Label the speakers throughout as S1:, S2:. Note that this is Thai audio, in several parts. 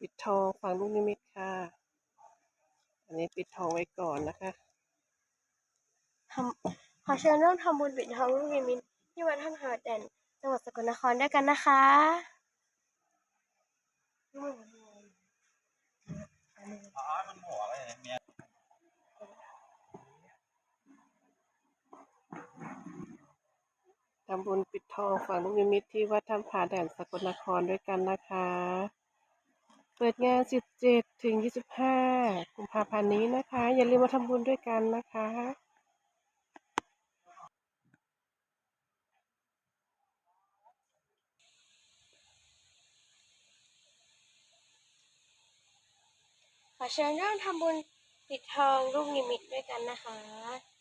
S1: ปิดทองฝังลูกนิมิตค่ะ อันนี้ปิดทองไว้ก่อนนะคะ
S2: ทำขอเชิญร่วมทำบุญปิดทองลูกนิมิตที่วัดท่านหาแดนจังหวัดสกลนครด้วยกันนะคะำ
S1: บุญปิดทองฝั่งลูกนิมิตที่วัดถ้ำผาแดนสกลนครด้วยกันนะคะ เปิดงาน 17 ถึง 25 กุมภาพันธ์นี้นะคะ อย่าลืมมาทำบุญด้วยกันนะคะ
S2: ขอเชิญร่วมทำบุญปิดทองลูกนิมิตด้วยกันนะคะ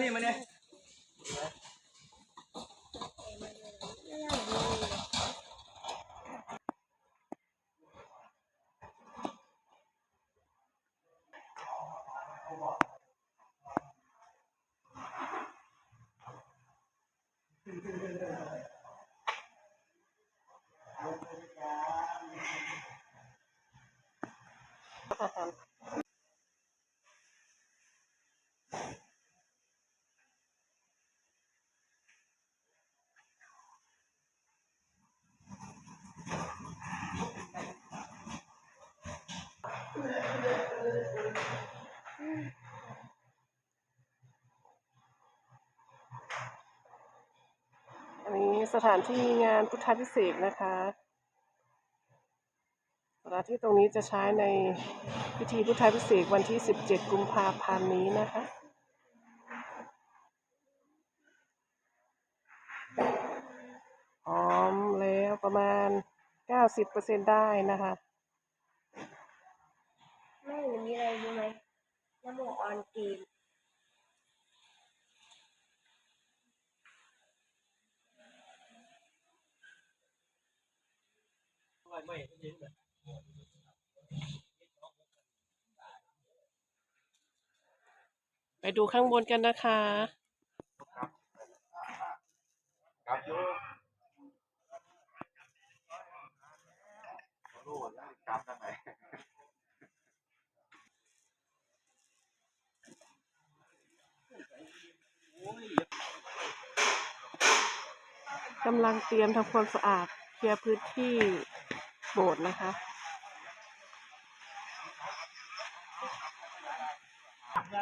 S3: นี่มาเนี่ย
S1: สถานที่งานพุทธพิเศษกนะคะสถานที่ตรงนี้จะใช้ในพิธีพุทธพิเศษกวันที่ 17 กุมภาพันธ์นี้นะคะพร้อมแล้วประมาณ 90%ได้นะคะ
S2: แม่หนูมีอะไรรู้ไหมน้ำหมกออนกรีน
S1: ไปดูข้างบนกันนะคะ
S3: ครับโยรู้ว่าจำได้ไม
S1: กำลังเตรียมทำความสะอาดเคลียร์พื้นที่ โบสถ์นะคะ
S3: เ